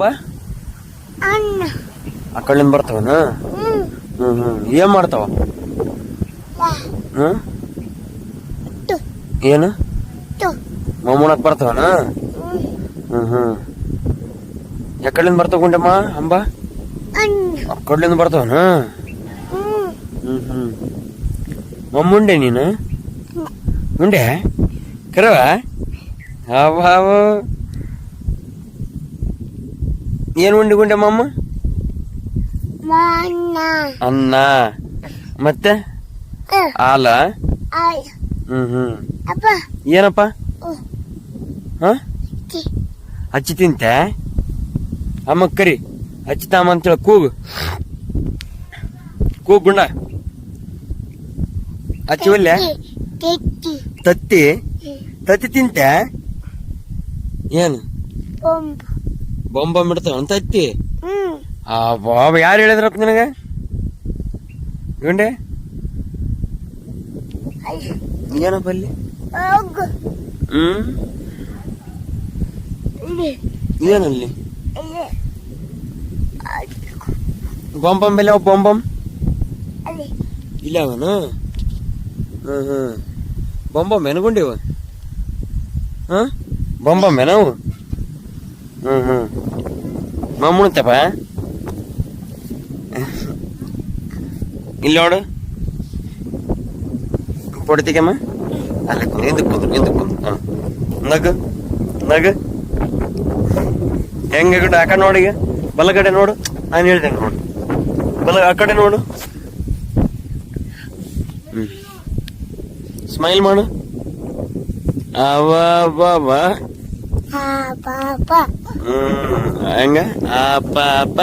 ಬಾ. ಅಣ್ಣ. ಆ ಕಡೆಯಿಂದ ಬರ್ತಾವನ? ಹ್ಮ್. ಹ್ಮ್ ಏನ್ ಮಾಡ್ತಾವ? ಹ್ಮ್? ಏನು? ಮಮ್ಮುಣಕ್ ಬರ್ತಾವನ? ಹ್ಮ್. ಹ್ಮ್ ಯಾಕಡೆಯಿಂದ ಬರ್ತಾವ ಗುಂಡಮ್ಮ ಅಂಬ? ಕಡೆಯಿಂದ ಬರ್ತಾವನ? ಹ್ಮ್. ಹ್ಮ್ ಮಮ್ಮುಂಡೆ ನೀನು? ಉಂಡೆ? ಕರವ? ಹಾವು ಏನು ಉಂಡಿ ಗುಂಡೆ ಮಮ್ಮ ಮಣ್ಣ ಅನ್ನ. ಮತ್ತೆ? ಆಲ ಹಾಲ? ಹ್ಮ್ ಹ್ಮ್. ಏನಪ್ಪ? ಹ? ಹಚ್ಚಿ ತಿಂತೆ? ಅಮ್ಮ ಕರಿ. ಹಚ್ಚಿ ತಾಮ ಅಂತೇಳಿ ಕೂಗು. ಕೂಗು ಗುಂಡ. ಹಚ್ಚಿ ಒಲ್ಲೆ? ತತ್ತಿ. ತತ್ತಿ. ತಿಂತೆ? ಏನು? ಬೊಂಬ್ ಬೊಂಬ ಬಿಡ್ತಾವ ತತ್ತಿ ಹ್ಮ್ ಆ ಬಾಬಾ ಯಾರು ಹೇಳಿದ್ರಪ್ಪ ನಿನಗೆ ಗುಂಡೆ ಏನಪ್ಪ ಅಲ್ಲಿ ಹೋಗು ಹ್ಮ್ ಇಲ್ಲಿ ಏನಲ್ಲಿ ಇಲ್ಲಿ ಬೊಂಬಂ ಬೆಲೆ ಅವ ಬೊಂಬಂ ಅಲ್ಲಿ ಇಲ್ಲ ಅವನು ಹ್ಮ್ ಹ್ಮ್ ಬೊಂಬ ಮೆನಗುಂಡಿವ ಹ ಬೊಂಬ ಮೆನವು ಹ್ಮ್ ಹ್ಮ್. ಮಮ್ಮುಣತ್ತಪ್ಪ ಇಲ್ಲಿ ನೋಡು. ಕೊಡ್ತೀಗಮ್ಮ ಅಲ್ಲೇ ಕುಂದು ಕುಂದ್ರು ಹಿಂದಕ್ಕೆ ಕುಂದ್ರು. ಹ ನಗು ನಗು. ಹೆಂಗೆ ಕಡೆ ಆ ಕಡೆ ನೋಡಿ ಈಗ. ಬಲಗಡೆ ನೋಡು. ನಾನು ಹೇಳ್ತೇನೆ ನೋಡು. ಬಲ, ಆ ಕಡೆ ನೋಡು. ಸ್ಮೈಲ್ ಮಾಡು. ಅವ. ಅವ ಆ ಪಾಪ ಹ್ಮ್ ಹಂಗ ಅಪ್ಪ ಅಪ್ಪ